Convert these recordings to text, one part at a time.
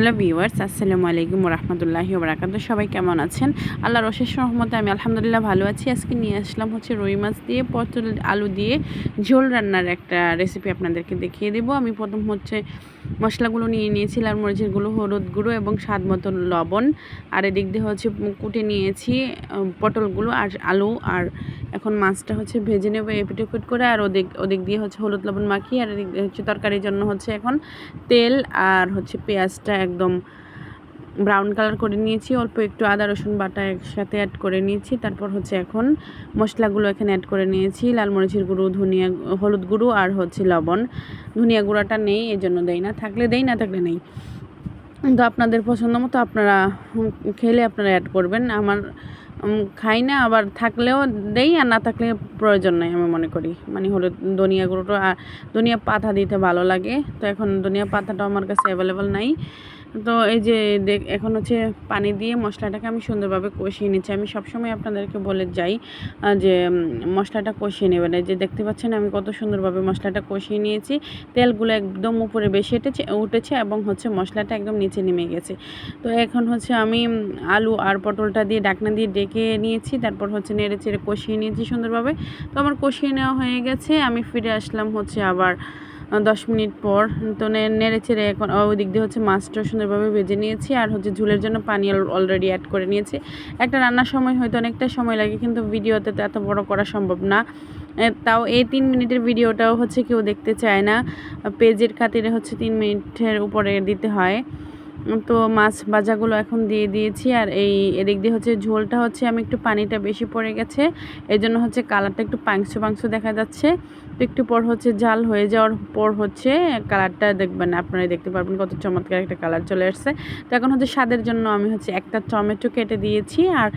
Hello viewers, আসসালামু আলাইকুম রহমতুল্লাহি ওবরাকাত। সবাই কেমন আছেন? আল্লাহ অশেষ রহমতে আমি আলহামদুলিল্লাহ ভালো আছি। আজকে নিয়ে আসলাম হচ্ছে রুই মাছ দিয়ে, পটল, আলু দিয়ে ঝোল রান্নার একটা রেসিপি আপনাদেরকে দেখিয়ে দেবো। আমি প্রথম হচ্ছে মশলাগুলো নিয়ে নিয়েছি, লাল মরিচের গুঁড়ো, হলুদ গুঁড়ো এবং স্বাদ মতো লবণ। আর এদিক দিয়ে হচ্ছে কুটে নিয়েছি পটলগুলো আর আলু। আর এখন মাছটা হচ্ছে ভেজে নেব এপিট এপিট করে। আর ওদিক ওদিক দিয়ে হচ্ছে হলুদ লবণ মাখিয়ে, আর এদিক হচ্ছে তরকারির জন্য হচ্ছে এখন তেল আর হচ্ছে পেঁয়াজটা একদম ব্রাউন কালার করে নিয়েছি, অল্প একটু আদা, রসুন বাটা একসাথে অ্যাড করে নিয়েছি। তারপর হচ্ছে এখন মশলাগুলো এখানে অ্যাড করে নিয়েছি, লাল মরিচের গুঁড়ো, ধনিয়া, হলুদ গুঁড়ো আর হচ্ছে লবণ। ধনিয়া গুঁড়াটা নেই এই জন্য দেই না। থাকলে দেই, না থাকলে নেই। তো আপনাদের পছন্দ মতো আপনারা খেলে আপনারা অ্যাড করবেন। আমার খাই না, আবার থাকলেও দেই, আর না থাকলে প্রয়োজন নেই আমি মনে করি। মানে হলুদ, ধনিয়া গুঁড়োটা আর ধনিয়া পাতা দিতে ভালো লাগে। তো এখন ধনিয়া পাতাটাও আমার কাছে অ্যাভেলেবল নাই। তো এই যে দেখ, এখন হচ্ছে পানি দিয়ে মশলাটাকে আমি সুন্দরভাবে কষিয়ে নিচ্ছি। আমি সবসময় আপনাদেরকে বলে যাই যে মশলাটা কষিয়ে নেবেন। এই যে দেখতে পাচ্ছেন আমি কত সুন্দরভাবে মশলাটা কষিয়ে নিয়েছি। তেলগুলো একদম উপরে বেশি উঠেছে উঠেছে এবং হচ্ছে মশলাটা একদম নিচে নেমে গেছে। তো এখন হচ্ছে আমি আলু আর পটলটা দিয়ে ডাকনা দিয়ে ডেকে নিয়েছি, তারপর হচ্ছে নেড়ে চেড়ে কষিয়ে নিয়েছি সুন্দরভাবে। তো আমার কষিয়ে নেওয়া হয়ে গেছে। আমি ফিরে আসলাম হচ্ছে আবার দশ মিনিট পর। তো নেড়ে চেড়ে এখন ওই দিক দিয়ে হচ্ছে মাছটা সুন্দরভাবে ভেজে নিয়েছি আর হচ্ছে ঝুলের জন্য পানি অলরেডি অ্যাড করে নিয়েছি। একটা রান্নার সময় হয়তো অনেকটা সময় লাগে, কিন্তু ভিডিওতে তো এত বড় করা সম্ভব না। তাও এই তিন মিনিটের ভিডিওটাও হচ্ছে কেউ দেখতে চায় না। পেজের খাতিরে হচ্ছে তিন মিনিটের উপরে দিতে হয়। তো মাছ ভাজাগুলো এখন দিয়ে দিয়েছি আর এই এদিক দিয়ে হচ্ছে ঝোলটা হচ্ছে আমি একটু পানিটা বেশি পড়ে গেছে। এই জন্য হচ্ছে কালারটা একটু পাংশু পাংশু দেখা যাচ্ছে। তো একটু পর হচ্ছে জাল হয়ে যাওয়ার পর হচ্ছে কালারটা দেখবেন আপনারা দেখতে পারবেন কত চমৎকার একটা কালার চলে আসছে। তো এখন হচ্ছে স্বাদের জন্য আমি হচ্ছে একটা টমেটো কেটে দিয়েছি আর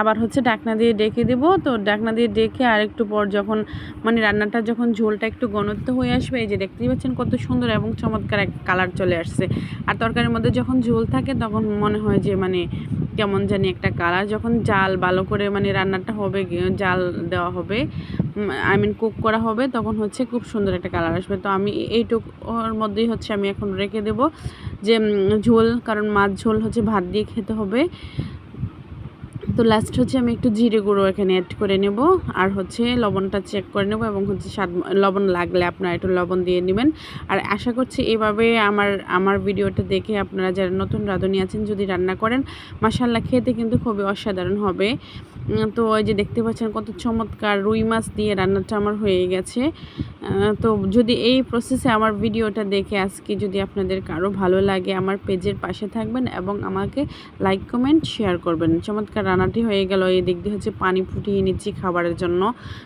আবার হচ্ছে ডাকনা দিয়ে ডেকে দেবো। তো ডাকনা দিয়ে ডেকে আর একটু পর যখন মানে রান্নাটা যখন ঝোলটা একটু ঘনত্ব হয়ে আসবে, এই যে দেখতেই পাচ্ছেন কত সুন্দর এবং চমৎকার এক কালার চলে আসছে। আর তরকারির মধ্যে যখন ঝোল থাকে তখন মনে হয় যে মানে কেমন জানি একটা কালার। যখন জাল ভালো করে মানে রান্নাটা হবে জাল দেওয়া হবে আই মিন কুক করা হবে, তখন হচ্ছে খুব সুন্দর একটা কালার আসবে। তো আমি এইটুক ওর মধ্যেই হচ্ছে আমি এখন রেখে দেব যে ঝোল, কারণ মাছ ঝোল হচ্ছে ভাত দিয়ে খেতে হবে। তো লাস্ট হচ্ছে আমি একটু জিরে গুঁড়ো এখানে অ্যাড করে নেব। আর হচ্ছে লবণটা চেক করে নেব এবং হচ্ছে স্বাদ লবণ লাগলে আপনারা একটু লবণ দিয়ে নেবেন। আর আশা করছি এভাবে আমার আমার ভিডিওটা দেখে আপনারা যারা নতুন রাঁধুনি আছেন যদি রান্না করেন মাসাল্লাহ খেতে কিন্তু খুবই অসাধারণ হবে। তো ওই যে দেখতে পাচ্ছেন কত চমৎকার রুই মাছ দিয়ে রান্নাটা আমার হয়ে গেছে। তো যদি এই প্রসেসে আমার ভিডিওটা দেখে আজকে যদি আপনাদের কারও ভালো লাগে, আমার পেজের পাশে থাকবেন এবং আমাকে লাইক কমেন্ট শেয়ার করবেন। চমৎকার রান্নাটি হয়ে গেল। এই দিক দিয়ে হচ্ছে পানি ফুটিয়ে নিচ্ছি খাবারের জন্য।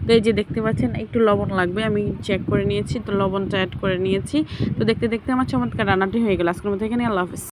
তো এই যে দেখতে পাচ্ছেন, একটু লবণ লাগবে, আমি চেক করে নিয়েছি, তো লবণটা অ্যাড করে নিয়েছি। তো দেখতে দেখতে আমার চমৎকার রান্নাটি হয়ে গেল। আজকের মতো এখানে আল্লাহ হাফিজ।